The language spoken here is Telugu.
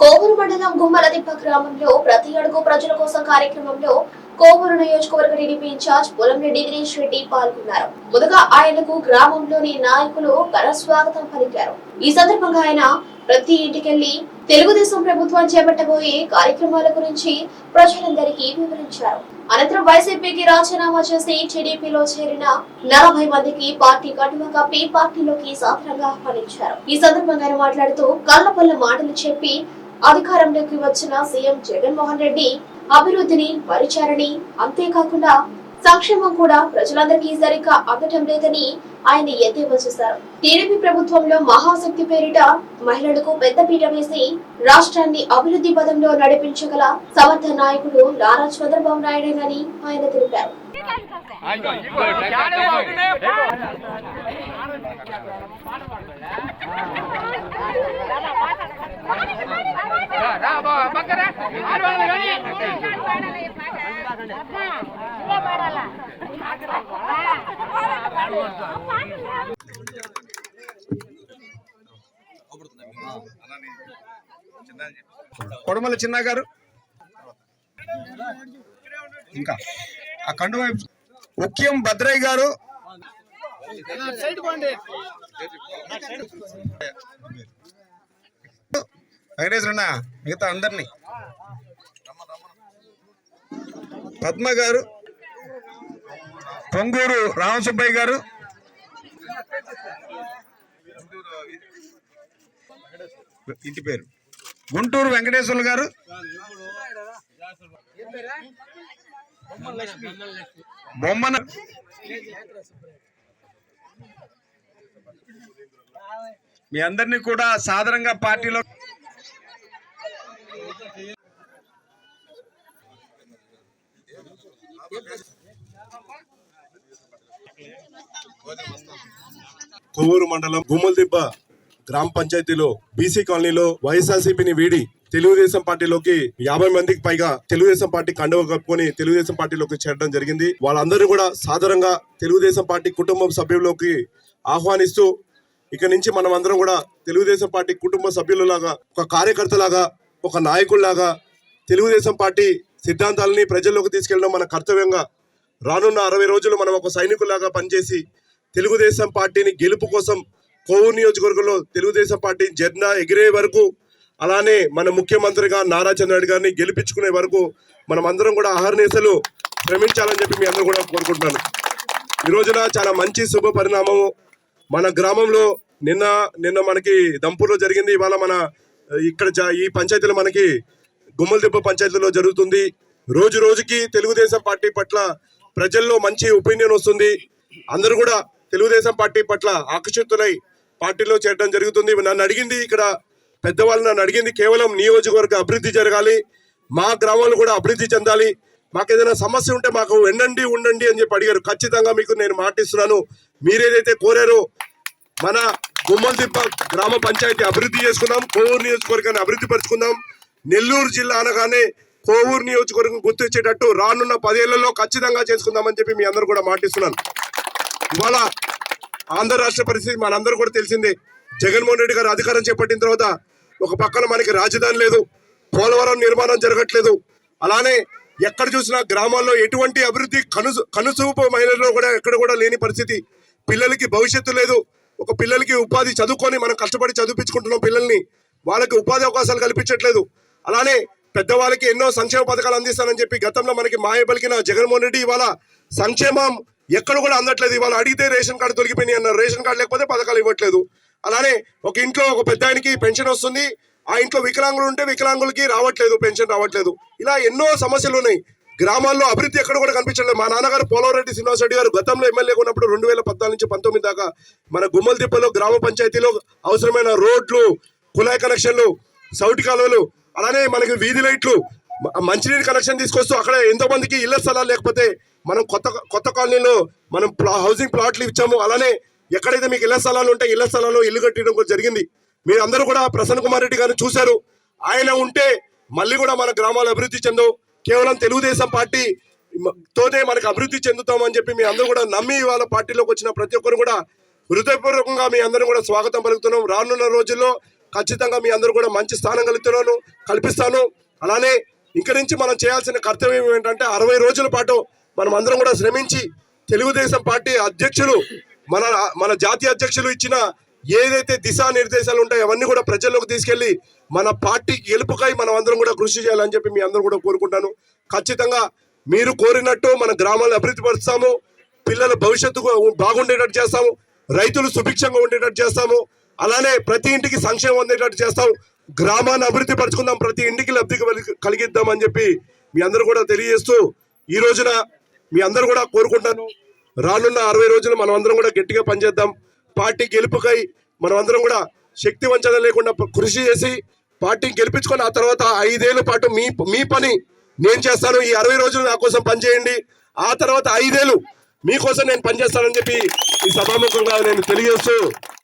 కోవూరు మండలం గుమ్మలదిప్ప గ్రామంలో ప్రతి అడుగు ప్రజల కోసం కార్యక్రమంలో కోవూరు నియోజకవర్గ TDP in charge Polamreddy Dinesh Reddy పాల్గొన్నారు. ముందుగా ఆయనకు గ్రామంలోని నాయకులు ఘన స్వాగతం పలికారు. ఈ సందర్భంగా ఆయన ప్రతి ఇంటికెళ్ళి తెలుగుదేశం ప్రభుత్వం చేపట్టబోయే కార్యక్రమాల గురించి ప్రజలందరికీ వివరించారు. అనంతరం వైసీపీకి రాజీనామా చేసి టీడీపీలో చేరిన నలభై మందికి పార్టీ కండువ కప్పి పార్టీలోకి సాధారణంగా ఆహ్వానించారు. ఈ సందర్భంగా ఆయన మాట్లాడుతూ కళ్ళపల్ల మాటలు చెప్పి అధికారంలోకి వచ్చిన సీఎం జగన్మోహన్ రెడ్డి అభివృద్ధిని మరిచారని అంతేకాకుండా సంక్షేమం కూడా ప్రజలందరికీ సరిగ్గా అందటం లేదని ఆయన ఎద్దేవా చేశారు. టీడీపీ ప్రభుత్వంలో మహాశక్తి పేరిట మహిళలకు పెద్దపీట వేసి రాష్ట్రాన్ని అభివృద్ధి పదంలో నడిపించగల సమర్థ నాయకుడు నారా చంద్రబాబు నాయుడేనని ఆయన తెలిపారు. కొడమల చిన్న గారు. ఇంకా ఆ కండు వైపు ముఖ్యం భద్రయ్య గారు. వెంకటేశ్వర మిగతా అందరినీ. పద్మ గారు పొంగూరు రామసుబ్బయ్య గారు. ఇంటి పేరు. గుంటూరు వెంకటేశ్వర్లు గారు. బొమ్మన మీ అందరినీ కూడా సాధారణంగా పార్టీలో కొవ్వూరు మండలం గుమ్మలదిబ్బ గ్రామ పంచాయతీలో బీసీ కాలనీలో వైఎస్ఆర్సీపీని వీడి తెలుగుదేశం పార్టీలోకి యాభై మందికి పైగా తెలుగుదేశం పార్టీ కండువ కప్పుకొని తెలుగుదేశం పార్టీలోకి చేరడం జరిగింది. వాళ్ళందరూ కూడా సాధారణంగా తెలుగుదేశం పార్టీ కుటుంబం సభ్యుల్లోకి ఆహ్వానిస్తూ ఇక నుంచి మనం అందరం కూడా తెలుగుదేశం పార్టీ కుటుంబ సభ్యులలాగా ఒక కార్యకర్తలాగా ఒక నాయకుల్లాగా తెలుగుదేశం పార్టీ సిద్ధాంతాలని ప్రజల్లోకి తీసుకెళ్ళడం మన కర్తవ్యంగా. రానున్న అరవై రోజులు మనం ఒక సైనికులాగా పనిచేసి తెలుగుదేశం పార్టీని గెలుపు కోసం కోవూరు నియోజకవర్గంలో తెలుగుదేశం పార్టీ జెండా ఎగిరే వరకు అలానే మన ముఖ్యమంత్రిగా నారా చంద్రరెడ్డి గారిని గెలిపించుకునే వరకు మనం అందరం కూడా అహర్నిశలు శ్రమించాలని చెప్పి మీ అందరూ కూడా కోరుకుంటున్నాను. ఈ రోజున చాలా మంచి శుభ పరిణామము. మన గ్రామంలో నిన్న నిన్న మనకి దంపూర్లో జరిగింది. ఇవాళ మన ఇక్కడ ఈ పంచాయతీలో మనకి గుమ్మలదిబ్బ పంచాయతీలో జరుగుతుంది. రోజు రోజుకి తెలుగుదేశం పార్టీ పట్ల ప్రజల్లో మంచి ఒపీనియన్ వస్తుంది. అందరూ కూడా తెలుగుదేశం పార్టీ పట్ల ఆకర్షితులై పార్టీలో చేరడం జరుగుతుంది. నన్ను అడిగింది ఇక్కడ పెద్దవాళ్ళు నన్ను అడిగింది కేవలం నియోజకవర్గ అభివృద్ధి జరగాలి. మా గ్రామాలు కూడా అభివృద్ధి చెందాలి. మాకు ఏదైనా సమస్య ఉంటే మాకు వెండండి ఉండండి అని చెప్పి అడిగారు. ఖచ్చితంగా మీకు నేను మాటిస్తున్నాను. మీరేదైతే కోరారో మన గుమ్మలదిబ్బ గ్రామ పంచాయతీ అభివృద్ధి చేసుకుందాం కోవూరు నియోజకవర్గాన్ని అభివృద్ధి పరుచుకుందాం. నెల్లూరు జిల్లా అనగానే కోవూరు నియోజకవర్గం గుర్తించేటట్టు రానున్న పదేళ్ళలో ఖచ్చితంగా చేసుకుందామని చెప్పి మీ అందరూ కూడా మాటిస్తున్నాను ఇవాళ ఆంధ్ర రాష్ట్ర పరిస్థితి మనందరూ కూడా తెలిసిందే. జగన్మోహన్ రెడ్డి గారు అధికారం చేపట్టిన తర్వాత ఒక పక్కన మనకి రాజధాని లేదు పోలవరం నిర్మాణం జరగట్లేదు. అలానే ఎక్కడ చూసినా గ్రామాల్లో ఎటువంటి అభివృద్ధి కనుసు కనుసూపు మహిళల్లో కూడా ఎక్కడ కూడా లేని పరిస్థితి. పిల్లలకి భవిష్యత్తు లేదు. ఒక పిల్లలకి ఉపాధి చదువుకొని మనం కష్టపడి చదివించుకుంటున్నాం పిల్లల్ని వాళ్ళకి ఉపాధి అవకాశాలు కల్పించట్లేదు. అలానే పెద్దవాళ్ళకి ఎన్నో సంక్షేమ పథకాలు అందిస్తానని చెప్పి గతంలో మనకి మాయ పలికిన జగన్మోహన్ రెడ్డి ఇవాళ సంక్షేమం ఎక్కడ కూడా అందట్లేదు. ఇవాళ అడిగితే రేషన్ కార్డు తొలగిపోయినాయి అన్నారు. రేషన్ కార్డు లేకపోతే పథకాలు ఇవ్వట్లేదు. అలానే ఒక ఇంట్లో ఒక పెద్ద ఆయనకి పెన్షన్ వస్తుంది. ఆ ఇంట్లో వికలాంగులు ఉంటే వికలాంగులకి రావట్లేదు పెన్షన్ రావట్లేదు. ఇలా ఎన్నో సమస్యలు ఉన్నాయి. గ్రామాల్లో అభివృద్ధి ఎక్కడ కూడా కనిపించలేదు మా నాన్నగారు పోలవరెడ్డి శ్రీనివాస్ రెడ్డి గారు గతంలో ఎమ్మెల్యేగా ఉన్నప్పుడు రెండు వేల పద్నాలుగు నుంచి పంతొమ్మిది దాకా మన గుమ్మల తిప్పలో గ్రామ పంచాయతీలో అవసరమైన రోడ్లు కుళాయి కనెక్షన్లు సౌటి కాలువలు అలానే మనకి వీధి లైట్లు మంచినీటి కనెక్షన్ తీసుకొస్తూ అక్కడ ఎంతోమందికి ఇళ్ళ స్థలాలు లేకపోతే మనం కొత్త కొత్త కాలనీలో మనం ప్లా- హౌసింగ్ ప్లాట్లు ఇచ్చాము. అలానే ఎక్కడైతే మీకు ఇళ్ళ స్థలాలు ఉంటే ఇళ్ళ స్థలాల్లో ఇల్లు కట్టడం కూడా జరిగింది. మీరు అందరూ కూడా ప్రసన్న కుమార్ రెడ్డి గారిని చూశారు. ఆయన ఉంటే మళ్ళీ కూడా మన గ్రామాలు అభివృద్ధి చెందవు. కేవలం తెలుగుదేశం పార్టీ తోనే మనకు అభివృద్ధి చెందుతామని చెప్పి మీ అందరూ కూడా నమ్మి వాళ్ళ పార్టీలోకి వచ్చిన ప్రతి ఒక్కరు కూడా హృదయపూర్వకంగా మీ అందరూ కూడా స్వాగతం పలుకుతున్నాం. రానున్న రోజుల్లో ఖచ్చితంగా మీ అందరూ కూడా మంచి స్థానం కలుగుతున్నాను కల్పిస్తాను. అలానే ఇంక నుంచి మనం చేయాల్సిన కర్తవ్యం ఏంటంటే అరవై రోజుల పాటు మనం అందరం కూడా శ్రమించి తెలుగుదేశం పార్టీ అధ్యక్షులు మన మన జాతీయ అధ్యక్షులు ఇచ్చిన ఏదైతే దిశానిర్దేశాలు ఉంటాయో అవన్నీ కూడా ప్రజల్లోకి తీసుకెళ్ళి మన పార్టీకి గెలుపుకై మనం అందరం కూడా కృషి చేయాలని చెప్పి మీ అందరూ కూడా కోరుకుంటాను. ఖచ్చితంగా మీరు కోరినట్టు మన గ్రామాలను అభివృద్ధి పరుస్తాము. పిల్లల భవిష్యత్తు బాగుండేటట్టు చేస్తాము. రైతులు సుభిక్షంగా ఉండేటట్టు చేస్తాము. అలానే ప్రతి ఇంటికి సంక్షేమం అందేటట్టు చేస్తాం గ్రామాన్ని అభివృద్ధి పరచుకుందాం. ప్రతి ఇంటికి లబ్ధి కలిగి- కలిగిద్దాం అని చెప్పి మీ అందరూ కూడా తెలియజేస్తూ ఈ రోజున మీ అందరూ కూడా కోరుకుంటాను. రానున్న అరవై రోజులు మనం అందరం కూడా గట్టిగా పనిచేద్దాం. పార్టీ గెలుపుకై మనం అందరం కూడా శక్తి వంచన లేకుండా కృషి చేసి పార్టీ గెలిపించుకొని ఆ తర్వాత ఐదేళ్ళ పాటు మీ మీ పని నేను చేస్తాను. ఈ అరవై రోజులు నా కోసం పనిచేయండి. ఆ తర్వాత ఐదేళ్ళు మీకోసం నేను పనిచేస్తానని చెప్పి ఈ సభాముఖంగా నేను తెలియజేస్తూ